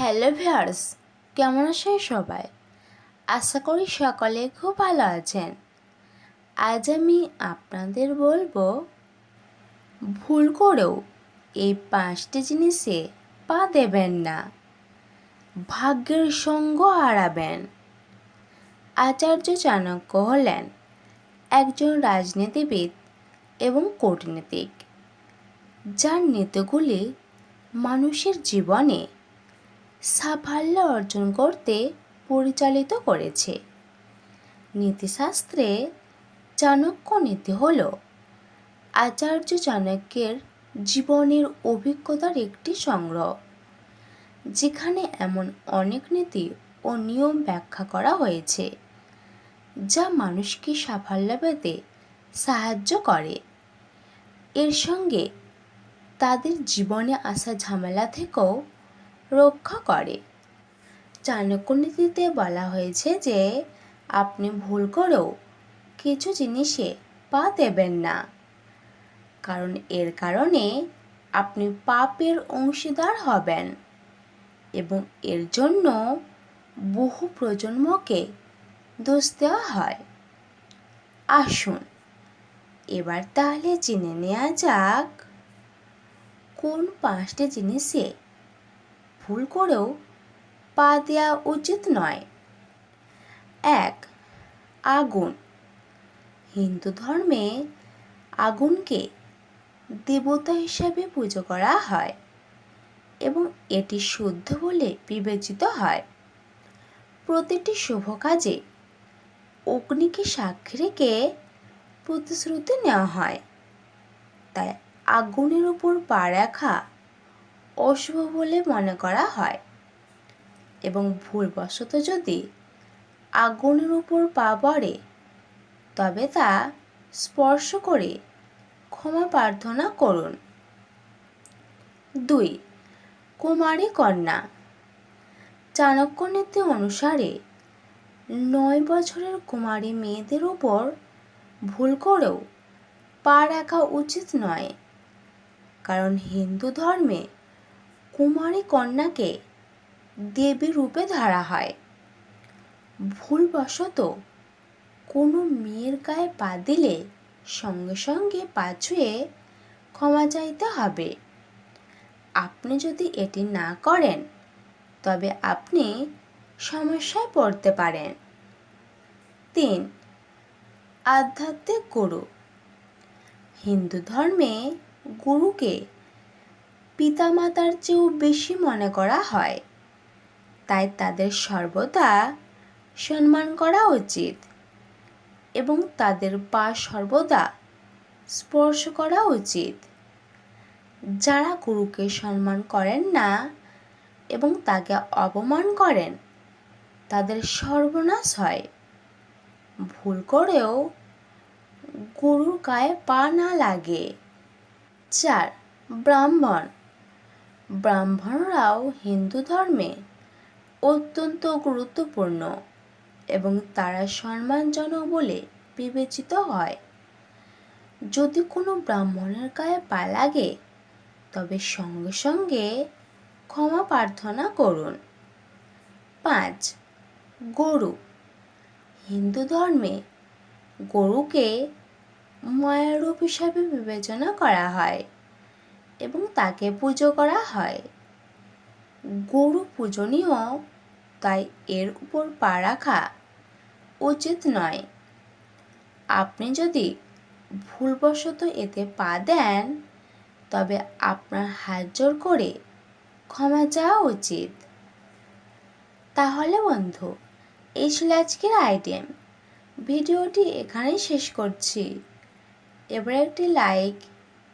Hello viewers, কেমন আছেন সবাই? আশা করি সকলে খুব ভালো আছেন। আজ আমি আপনাদের বলব, ভুল করেও এই পাঁচটি জিনিসে পা দেবেন না। ভাগ্যের সঙ্গ হারাবেন। আচার্য চাণক্য হলেন একজন রাজনীতিবিদ এবং কূটনীতিক, যার নীতিগুলি মানুষের জীবনে সাফল্য অর্জন করতে পরিচালিত করেছে। নীতিশাস্ত্রে চাণক্য নীতি হল আচার্য চাণক্যের জীবনের অভিজ্ঞতার একটি সংগ্রহ, যেখানে এমন অনেক নীতি ও নিয়ম ব্যাখ্যা করা হয়েছে, যা মানুষকে সাফল্য পেতে সাহায্য করে। এর সঙ্গে তাদের জীবনে আসা ঝামেলা থেকেও রক্ষা করে। চাণক্যনীতিতে বলা হয়েছে যে, আপনি ভুল করেও কিছু জিনিসে পা দেবেন না। কারণ এর কারণে আপনি পাপের অংশীদার হবেন এবং এর জন্য বহু প্রজন্মকে দোষ দেওয়া হয়। আসুন, এবার তাহলে জেনে নেওয়া যাক, কোন পাঁচটি জিনিসে ভুল করেও পা দেওয়া উচিত নয়। এক, আগুন। হিন্দু ধর্মে আগুনকে দেবতা হিসাবে পুজো করা হয় এবং এটি শুদ্ধ বলে বিবেচিত হয়। প্রতিটি শুভ কাজে অগ্নিকে সাক্ষী রেখে প্রতিশ্রুতি নেওয়া হয়। তাই আগুনের উপর পা রাখা অশুভ বলে মনে করা হয়। এবং ভুলবশত যদি আগুনের উপর পা পড়ে, তবে তা স্পর্শ করে ক্ষমা প্রার্থনা করুন। দুই, কুমারী কন্যা। চাণক্য নীতি অনুসারে নয় বছরের কুমারী মেয়েদের উপর ভুল করেও পা রাখা উচিত নয়। কারণ হিন্দু ধর্মে কুমারী কন্যাকে দেবী রূপে ধরা হয়। ভুলবশত কোনো মেয়ের গায়ে পা দিলে সঙ্গে সঙ্গে পা ছুঁয়ে ক্ষমা চাইতে হবে। আপনি যদি এটি না করেন, তবে আপনি সমস্যায় পড়তে পারেন। তিন, আধ্যাত্মিক গুরু। হিন্দু ধর্মে গুরুকে পিতামাতার চেয়েও বেশি মনে করা হয়। তাই তাদের সর্বদা সম্মান করা উচিত এবং তাদের পা সর্বদা স্পর্শ করা উচিত। যারা গুরুকে সম্মান করেন না এবং তাকে অপমান করেন, তাদের সর্বনাশ হয়। ভুল করেও গরুর গায়ে পা না লাগে। চার, ব্রাহ্মণ। ব্রাহ্মণরাও হিন্দু ধর্মে অত্যন্ত গুরুত্বপূর্ণ এবং তারা সম্মানজনক বলে বিবেচিত হয়। যদি কোনো ব্রাহ্মণের গায়ে পা লাগে, তবে সঙ্গে সঙ্গে ক্ষমা প্রার্থনা করুন। পাঁচ, গরু। হিন্দু ধর্মে গরুকে মায়ারূপ হিসাবে বিবেচনা করা হয়। এবং তাকে পুজো করা হয়। গরু পূজনীয়, তাই এর উপর পা রাখা উচিত নয়। আপনি যদি ভুলবশত এতে পা দেন, তবে আপনার হাত জোর করে ক্ষমা চাওয়া উচিত। তাহলে বন্ধু, এই ছিল আজকের আইটেম। ভিডিওটি এখানেই শেষ করছি। এবার একটি লাইক